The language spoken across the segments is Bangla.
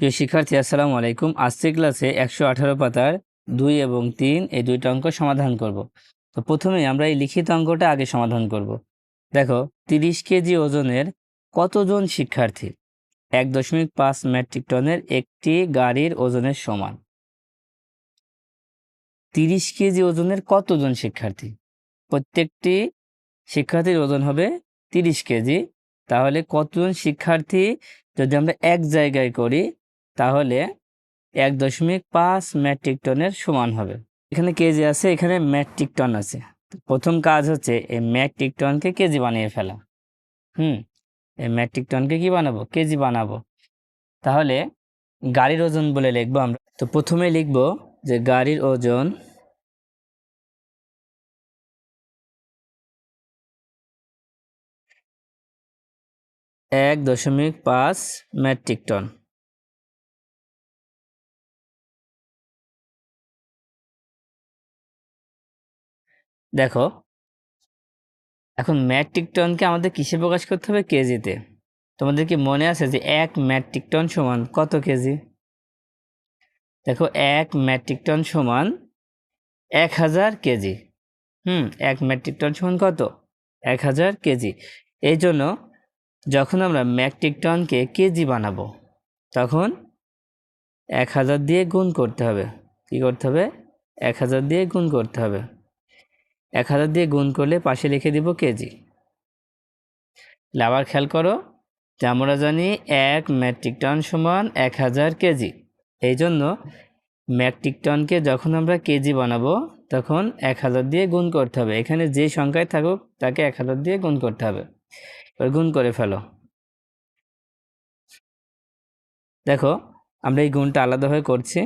প্রিয় শিক্ষার্থী, আসসালামু আলাইকুম। আজকের ক্লাসে একশো আঠারো পাতার দুই এবং তিন এই দুইটা অঙ্ক সমাধান করব। তো প্রথমে আমরা এই লিখিত অঙ্কটা আগে সমাধান করব। দেখো, তিরিশ কেজি ওজনের কতজন শিক্ষার্থী? এক দশমিক পাঁচ মেট্রিক টনের একটি গাড়ির ওজনের সমান। তিরিশ কেজি ওজনের কতজন শিক্ষার্থী? প্রত্যেকটি শিক্ষার্থীর ওজন হবে তিরিশ কেজি। তাহলে কতজন শিক্ষার্থী যদি আমরা এক জায়গায় করি তাহলে এক দশমিক পাঁচ মেট্রিক টনের সমান হবে। এখানে কেজি আছে? এখানে মেট্রিক টন আছে। প্রথম কাজ হচ্ছে এই মেট্রিক টনকে কেজি বানিয়ে ফেলা। হুম, এই মেট্রিক টনকে কি বানাবো? কেজি বানাবো। তাহলে গাড়ির ওজন বলে লিখব আমরা। তো প্রথমে লিখব যে গাড়ির ওজন এক দশমিক পাঁচ মেট্রিক টন। দেখো। এখন মেট্রিক টনকে আমাদের কিসে প্রকাশ করতে হবে? কেজিতে তোমাদের কি মনে আছে যে এক মেট্রিক টন সমান কত কেজি? দেখো, এক মেট্রিক টন সমান এক হাজার কেজি। হুম, এক মেট্রিক টন সমান কত? এক হাজার কেজি। এই জন্য যখন আমরা মেট্রিক টনকে কেজি বানাবো, তখন এক হাজার দিয়ে গুণ করতে হবে। কি করতে হবে? এক হাজার দিয়ে গুণ করতে হবে। এক হাজার দিয়ে গুণ করলে পাশে লিখে দিব কেজি। তাহলে খেয়াল করো যে আমরা জানি এক মেট্রিক টন সমান এক হাজার কেজি। এই জন্য মেট্রিক টনকে যখন আমরা কেজি বানাবো, তখন এক হাজার দিয়ে গুণ করতে হবে। এখানে যে সংখ্যায় থাকুক, তাকে এক হাজার দিয়ে গুণ করতে হবে। এবার গুণ করে ফেলো। দেখো, আমরা এই গুণটা আলাদাভাবে করছি।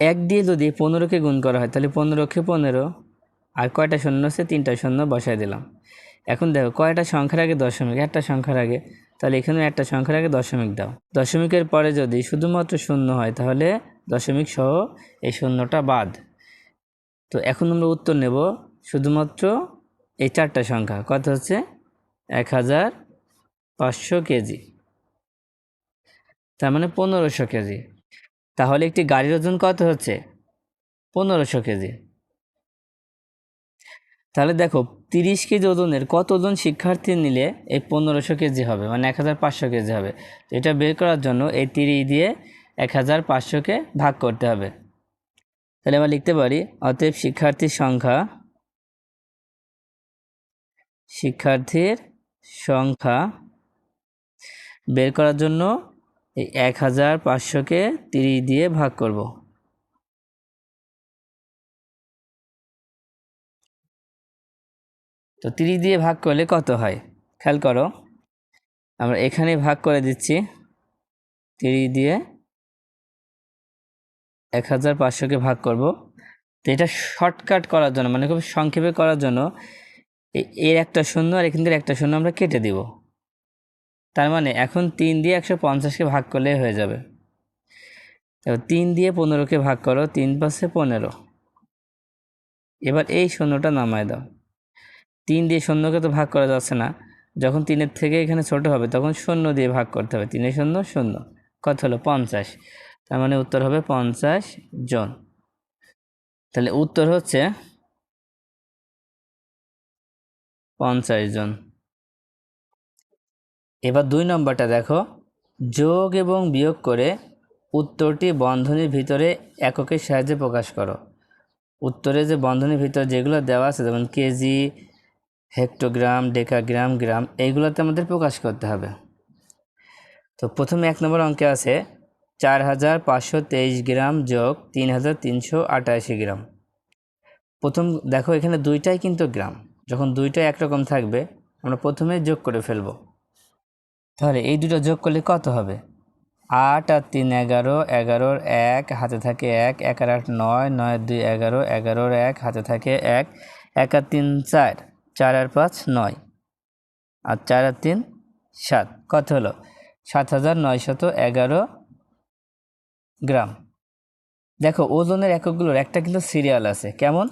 এক দিয়ে যদি পনেরোকে গুণ করা হয়, তাহলে পনেরোকে পনেরো আর কয়টা শূন্য আছে তিনটা শূন্য বসায় দিলাম। এখন দেখো, কয়টা সংখ্যার আগে দশমিক? একটা সংখ্যার আগে। তাহলে এখানে একটা সংখ্যার আগে দশমিক দাও। দশমিকের পরে যদি শুধুমাত্র শূন্য হয়, তাহলে দশমিক সহ এই শূন্যটা বাদ। তো এখন আমরা উত্তর নেব, শুধুমাত্র এই চারটা সংখ্যা। কত হচ্ছে? এক হাজার পাঁচশো কেজি। তার মানে পনেরোশো কেজি। তাহলে একটি গাড়ির ওজন কত হচ্ছে? পনেরোশো কেজি। তাহলে দেখো, তিরিশ কেজি ওজনের কত ওজন শিক্ষার্থী নিলে এই পনেরোশো কেজি হবে? মানে এক হাজার পাঁচশো কেজি হবে। এটা বের করার জন্য এই তিরিশ দিয়ে এক হাজার পাঁচশোকে ভাগ করতে হবে। তাহলে আমরা লিখতে পারি, অতএব শিক্ষার্থীর সংখ্যা শিক্ষার্থীর সংখ্যা বের করার জন্য এই এক হাজার পাঁচশোকে তিরিশ দিয়ে ভাগ করব। তো তিরিশ দিয়ে ভাগ করলে কত হয়? খেয়াল করো, আমরা এখানে ভাগ করে দিচ্ছি। তিরিশ দিয়ে এক হাজার পাঁচশোকে ভাগ করব। তো এটা শর্টকাট করার জন্য মানে খুব সংক্ষেপে করার জন্য এর একটা শূন্য আর এখান থেকে একটা শূন্য আমরা কেটে দিব। তার মানে এখন তিন দিয়ে একশো পঞ্চাশকে ভাগ করলে হয়ে যাবে। তিন দিয়ে পনেরোকে ভাগ করো, তিন পাশে পনেরো। এবার এই শূন্যটা নামায় দাও। তিন দিয়ে শূন্যকে তো ভাগ করা যাচ্ছে না। যখন তিনের থেকে এখানে ছোট হবে, তখন শূন্য দিয়ে ভাগ করতে হবে। তিনের শূন্য শূন্য। কত হলো? পঞ্চাশ। তার মানে উত্তর হবে পঞ্চাশ জন। তাহলে উত্তর হচ্ছে পঞ্চাশ জন। এবার দুই নম্বরটা দেখো। যোগ এবং বিয়োগ করে উত্তরটি বন্ধনীর ভিতরে এককের সাহায্যে প্রকাশ করো। উত্তরে যে বন্ধনীর ভিতরে যেগুলো দেওয়া আছে, যেমন কেজি, হেক্টোগ্রাম, ডেকাগ্রাম, গ্রাম, এইগুলোতে আমাদের প্রকাশ করতে হবে। তো প্রথমে এক নম্বর অঙ্কে আছে, চার হাজার পাঁচশো তেইশ গ্রাম যোগ তিন হাজার তিনশো আটাশি গ্রাম। প্রথম দেখো এখানে দুইটাই কিন্তু গ্রাম। যখন দুইটাই একরকম থাকবে, আমরা প্রথমে যোগ করে ফেলব। তাহলে এই দুটো যোগ করলে কত হবে? আট আর তিন এগারো, এগারোর এক, হাতে থাকে এক এক আর আট নয় নয় দুই এগারো, এগারোর এক, হাতে থাকে এক এক আর তিন চার চার আর পাঁচ নয়, আর চার আর তিন সাত, কত হলো? সাত হাজার নয়শত এগারো গ্রাম। দেখো, ওজনের এককগুলোর একটা কিন্তু সিরিয়াল আছে, কেমন?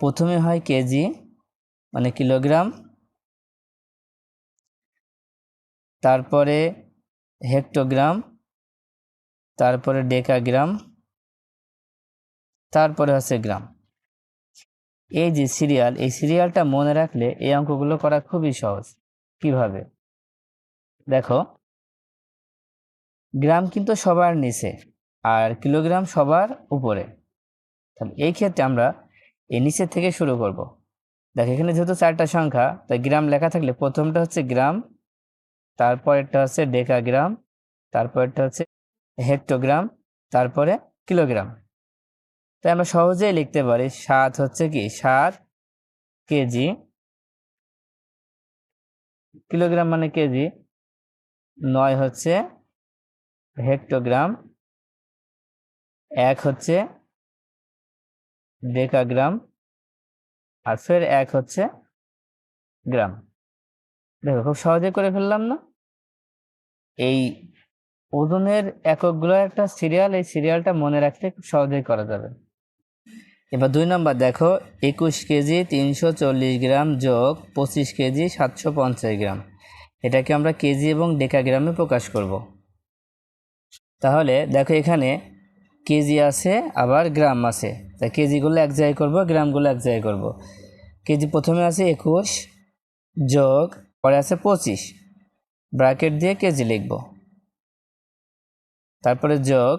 প্রথমে হয় কেজি মানে কিলোগ্রাম তারপরে হেক্টোগ্রাম, তারপরে ডেকাগ্রাম, তারপরে হচ্ছে গ্রাম। এই যে সিরিয়াল, এই সিরিয়ালটা মনে রাখলে এই অঙ্কগুলো করা খুবই সহজ। কীভাবে? দেখো, গ্রাম কিন্তু সবার নিচে আর কিলোগ্রাম সবার উপরে। তাহলে এই ক্ষেত্রে আমরা এই নিচের থেকে শুরু করব। দেখো, এখানে যেহেতু চারটা সংখ্যা, তাই গ্রাম লেখা থাকলে প্রথমটা হচ্ছে গ্রাম তারপরেরটা হচ্ছে ডেকাগ্রাম তারপরেরটা হচ্ছে হেক্টোগ্রাম, তারপরে কিলোগ্রাম। তাই আমরা সহজেই লিখতে পারি সাত হচ্ছে কি? সাত কেজি। কিলোগ্রাম মানে কেজি। নয় হচ্ছে হেক্টোগ্রাম। এক হচ্ছে ডেকাগ্রাম। আর ফের এক হচ্ছে গ্রাম। দেখো, খুব সহজে করে ফেললাম না। এই ওজনের এককগুলো একটা সিরিয়াল এই সিরিয়ালটা মনে রাখতে খুব সহজেই করা যাবে। এবার দুই নম্বর, দেখো, একুশ কেজি তিনশো চল্লিশ গ্রাম যোগ পঁচিশ কেজি সাতশো পঞ্চাশ গ্রাম। এটাকে আমরা কেজি এবং ডেকাগ্রামে প্রকাশ করব। তাহলে দেখো, এখানে কেজি আছে, আবার গ্রাম আছে। তা কেজিগুলো এক জায়গায় করব, গ্রামগুলো এক জায়গায় করব। কেজি প্রথমে আছে একুশ যোগ পরে আছে পঁচিশ। ব্র্যাকেট দিয়ে কেজি লিখব। তারপরে যোগ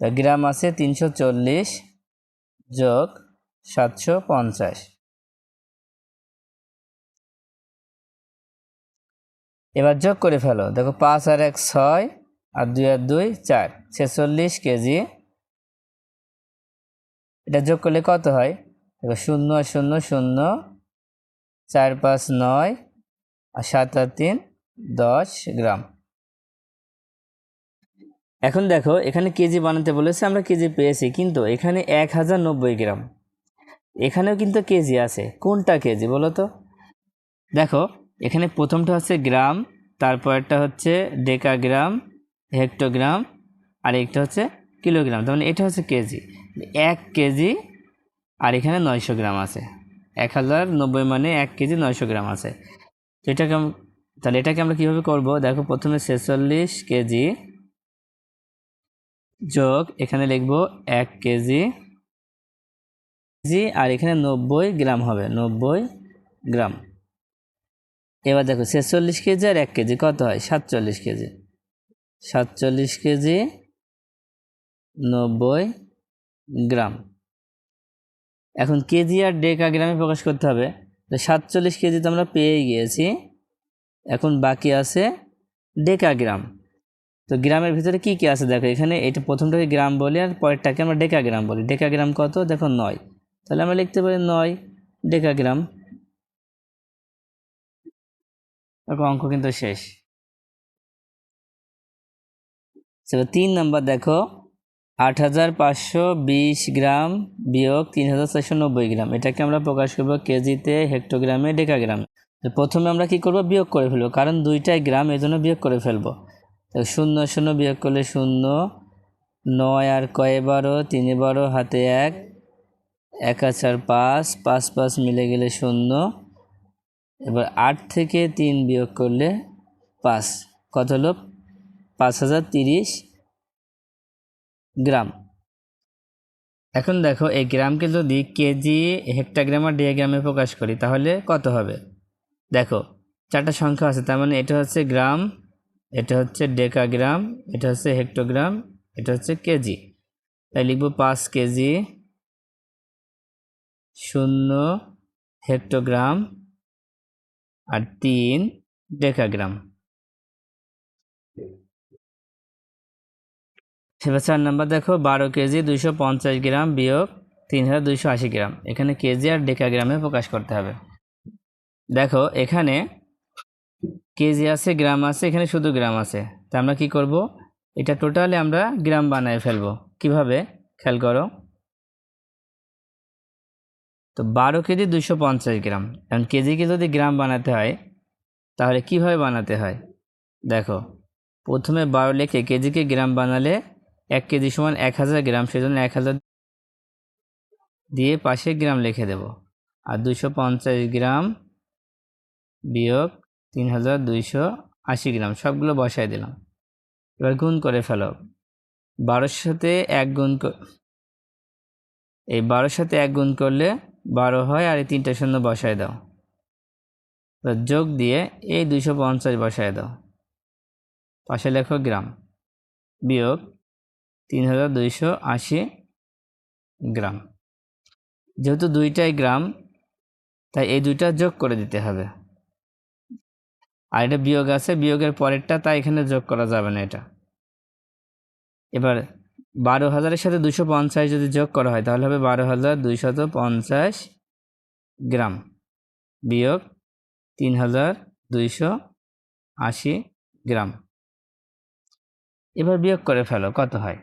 গ্রাম আছে তিনশো চল্লিশ, যোগ সাতশো পঞ্চাশ। এবার যোগ করে ফেলো। দেখো পাঁচ আর এক ছয়, আর দুই আর দুই চার। ছেচল্লিশ কেজি। এটা যোগ করলে কত হয়? দেখো শূন্য শূন্য শূন্য, চার পাঁচ নয় সাত আর তিন, দশ গ্রাম। এখন দেখো, এখানে কেজি বানাতে বলেছে, আমরা কেজি পেয়েছি, কিন্তু এখানে এক হাজার নব্বই গ্রাম। এখানেও কিন্তু কেজি আছে। কোনটা কেজি বলো তো? দেখো, এখানে প্রথমটা হচ্ছে গ্রাম তারপরটা হচ্ছে ডেকাগ্রাম, হেক্টোগ্রাম, আর একটা হচ্ছে কিলোগ্রাম। তার মানে এটা হচ্ছে কেজি। এক কেজি, আর এখানে নয়শো গ্রাম আছে। এক হাজার নব্বই মানে এক কেজি নয়শো গ্রাম আছে। এটাকে তাহলে এটাকে আমরা কীভাবে করব? দেখো, প্রথমে ছেচল্লিশ কেজি যোগ এখানে লিখব এক কেজি কেজি, আর এখানে নব্বই গ্রাম হবে, নব্বই গ্রাম। এবার দেখো, ছেচল্লিশ কেজি আর এক কেজি, কত হয়? সাতচল্লিশ কেজি। সাতচল্লিশ কেজি, নব্বই গ্রাম। এখন কেজি আর ডেকা গ্রামে প্রকাশ করতে হবে। সাতচল্লিশ কেজি তো আমরা পেয়ে গিয়েছি। এখন বাকি আছে ডেকা গ্রাম তো গ্রামের ভিতরে কি কি আছে দেখো, এখানে এটা প্রথমটাকে গ্রাম বলি আর পরেরটাকে আমরা ডেকা গ্রাম বলি। ডেকা গ্রাম কত? দেখো নয়। তাহলে আমরা লিখতে পারি নয় ডেকা গ্রাম দেখো অঙ্ক কিন্তু শেষ। তিন নম্বর দেখো। আট হাজার পাঁচশো বিশ গ্রাম বিয়োগ তিন হাজার চারশো নব্বই গ্রাম। এটাকে আমরা প্রকাশ করব কেজিতে হেক্টোগ্রামে ডেকাগ্রামে। তো প্রথমে আমরা কি করব? বিয়োগ করে ফেলব, কারণ দুইটাই গ্রাম এই জন্য বিয়োগ করে ফেলব। তো শূন্য শূন্য বিয়োগ করলে শূন্য, নয় আর কয় বারো, তিনে বারো, হাতে এক এক আর চার পাঁচ পাঁচ পাঁচ মিলে গেলে শূন্য। এবার আট থেকে তিন বিয়োগ করলে পাঁচ। কত হলো? পাঁচ হাজার তিরিশ। গ্রাম। এখন দেখো, এই গ্রামকে যদি কেজি হেক্টাগ্রাম আর ডিয়াগ্রামে প্রকাশ করি, তাহলে কত হবে? দেখো, চারটা সংখ্যা আছে, তার মানে এটা হচ্ছে গ্রাম, এটা হচ্ছে ডেকাগ্রাম, এটা হচ্ছে হেক্টোগ্রাম, এটা হচ্ছে কেজি। তাই লিখব পাঁচ কেজি শূন্য হেক্টোগ্রাম আর তিন ডেকাগ্রাম। এবার চার নাম্বার দেখো, বারো কেজি দুইশো পঞ্চাশ গ্রাম বিয়োগ তিন হাজার দুইশো আশি গ্রাম। এখানে কেজি আর ডেকাগ্রামে প্রকাশ করতে হবে। দেখো, এখানে কেজি আছে, গ্রাম আছে, এখানে শুধু গ্রাম আছে। তা আমরা কি করব? এটা টোটালি আমরা গ্রাম বানায় ফেলব। কীভাবে? খেয়াল করো। তো বারো কেজি দুশো পঞ্চাশ গ্রাম। কারণ কেজিকে যদি গ্রাম বানাতে হয়, তাহলে কীভাবে বানাতে হয়? দেখো, প্রথমে বারো লেখে কেজিকে গ্রাম বানালে এক কেজি সমান এক হাজার গ্রাম, সেজন্য এক হাজার দিয়ে পাশে গ্রাম লিখে দেব। আর দুশো পঞ্চাশ গ্রাম বিয়োগ তিন হাজার দুইশো আশি গ্রাম, সবগুলো বসাই দিলাম। এবার গুণ করে ফেলো। বারোর সাথে এক গুণ এই বারোর সাথে এক গুণ করলে বারো হয় আর এই তিনটা শূন্য বসায় দাও। যোগ দিয়ে এই দুইশো পঞ্চাশ বসায় দাও। পাশে লেখো গ্রাম বিয়োগ তিন হাজার দুইশো আশি গ্রাম। যেহেতু দুইটাই গ্রাম, তাই এই দুইটা যোগ করে দিতে হবে। আর এটা বিয়োগ আছে, বিয়োগের পরেরটা তাই এখানে যোগ করা যাবে না এটা। এবার বারো হাজারের সাথে দুশো পঞ্চাশ যদি যোগ করা হয়, তাহলে হবে বারো হাজার দুইশত পঞ্চাশ গ্রাম বিয়োগ তিন হাজার দুইশো আশি গ্রাম। এবার বিয়োগ করে ফেলো, কত হয়?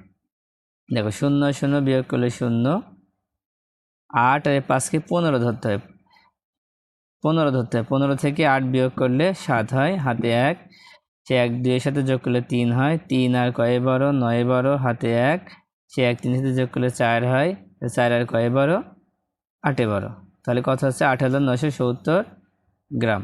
দেখো শূন্য শূন্য বিয়োগ করলে শূন্য। আট আর পাঁচকে পনেরো ধরতে হয়। পনেরো ধরতে হয়। পনেরো থেকে আট বিয়োগ করলে সাত হয়, হাতে এক। সে এক দুইয়ের সাথে যোগ করলে তিন হয়। তিন আর কয়ে বারো নয় বারো হাতে এক। সে এক তিনের সাথে যোগ করলে চার হয়। চার আর কয়ে বারো আটে বারো তাহলে কথা হচ্ছে আট হাজার নশো সত্তর গ্রাম।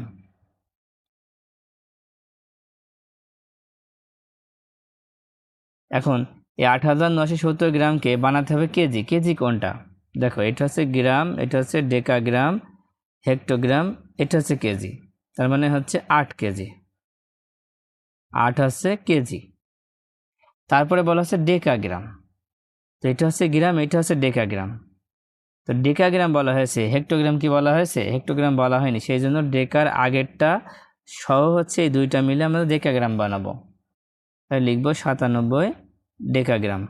এখন এই আট হাজার নশো সত্তর গ্রামকে বানাতে হবে কেজি। কেজি কোনটা? দেখো, এটা হচ্ছে গ্রাম, এটা হচ্ছে ডেকাগ্রাম, হেক্টোগ্রাম, এটা হচ্ছে কেজি। তার মানে হচ্ছে আট কেজি। আট হচ্ছে কেজি। তারপরে বলা হচ্ছে ডেকাগ্রাম। তো এটা হচ্ছে গ্রাম, এটা হচ্ছে ডেকাগ্রাম। তো ডেকাগ্রাম বলা হয়েছে, হেক্টোগ্রাম কি বলা হয়েছে? হেক্টোগ্রাম বলা হয়নি। সেই জন্য ডেকার আগেরটা সহ হচ্ছে এই দুইটা মিলে আমরা ডেকাগ্রাম বানাবো। তাই লিখব সাতানব্বই ডেকাগ্রাম